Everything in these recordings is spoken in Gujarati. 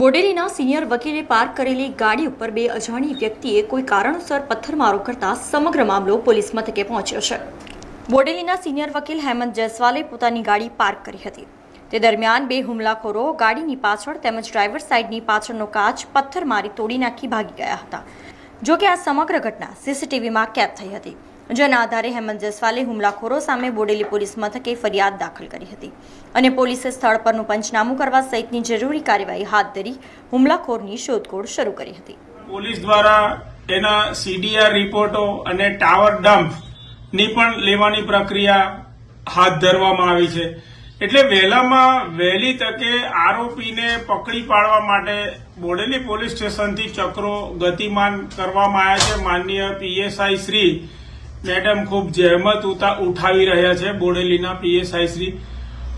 બોડેલીના સિનિયર વકીલે પાર્ક કરેલી ગાડી ઉપર બે અજાણી વ્યક્તિએ કોઈ કારણોસર પથ્થરમારો કરતા સમગ્ર મામલો પોલીસ મથકે પહોંચ્યો છે. બોડેલીના સિનિયર વકીલ હેમંત જયસ્વાલે પોતાની ગાડી પાર્ક કરી હતી. તે દરમિયાન બે હુમલાખોરો ગાડીની પાછળ તેમજ ડ્રાઈવર સાઈડની પાછળનો કાચ પથ્થર મારી તોડી નાખી ભાગી ગયા હતા. જો કે આ સમગ્ર ઘટના સીસીટીવીમાં કેદ થઈ હતી. જેના આધારે હેમંત જયસ્વાલે હુમલાખોરો સામે બોડેલી પોલીસ મથકે ફરિયાદ દાખલ કરી હતી અને પોલીસે સ્થળ પરનું પંચનામું કરવા સહિતની જરૂરી કાર્યવાહી હાથ ધરી હુમલાખોરની શોધખોળ શરૂ કરી હતી. પોલીસ દ્વારા એના સીડીઆર રિપોર્ટો અને ટાવર ડમ્પની પણ લેવાની પ્રક્રિયા હાથ ધરવામાં આવી છે. એટલે વહેલામાં વહેલી તકે આરોપીને પકડી પાડવા માટે બોડેલી પોલીસ સ્ટેશનથી ચક્રો ગતિમાન કરવામાં આવ્યા છે. માનનીય પીએસઆઈ શ્રી મેડમ ખૂબ જહેમત ઉઠાવી રહ્યા છે બોડેલીના પીએસઆઈ શ્રી.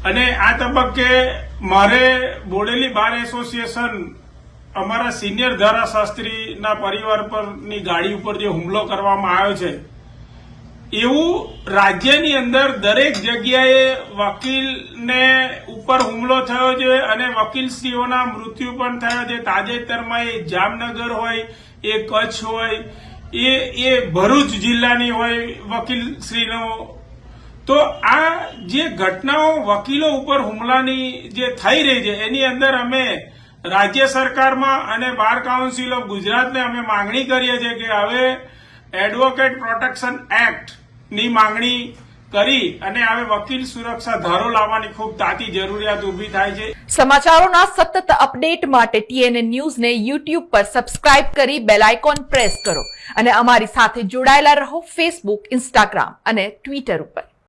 અને આ તબક્કે મારે બોડેલી બાર એસોસિએશન અમારા સિનિયર ધારાશાસ્ત્રીના પરિવાર પરની ગાડી ઉપર જે હુમલો કરવામાં આવ્યો છે, એવું રાજ્યની અંદર દરેક જગ્યાએ વકીલને ઉપર હુમલો થયો છે અને વકીલશ્રીઓના મૃત્યુ પણ થયો છે. તાજેતરમાં એ જામનગર હોય, એ કચ્છ હોય એ એ ભરૂચ જિલ્લાની હોય વકીલશ્રીનો તો આ જે ઘટનાઓ વકીલો ઉપર હુમલાની જે થઈ રહી છે, એની અંદર અમે રાજ્ય સરકારમાં અને બાર કાઉન્સિલ ઓફ ગુજરાતને અમે માંગણી કરીએ છીએ કે હવે એડવોકેટ પ્રોટેક્શન એક્ટની માંગણી કરી અને હવે વકીલ સુરક્ષા ધારો લાવવાની ખૂબ તાતી જરૂરિયાત ઊભી થાય છે. સમાચારોના સતત અપડેટ માટે ટીએનએ ન્યૂઝને યુટ્યુબ પર સબસ્ક્રાઇબ કરી બેલ આઇકોન પ્રેસ કરો અને અમારી સાથે જોડાયેલા રહો ફેસબુક, ઇન્સ્ટાગ્રામ અને ટ્વિટર ઉપર.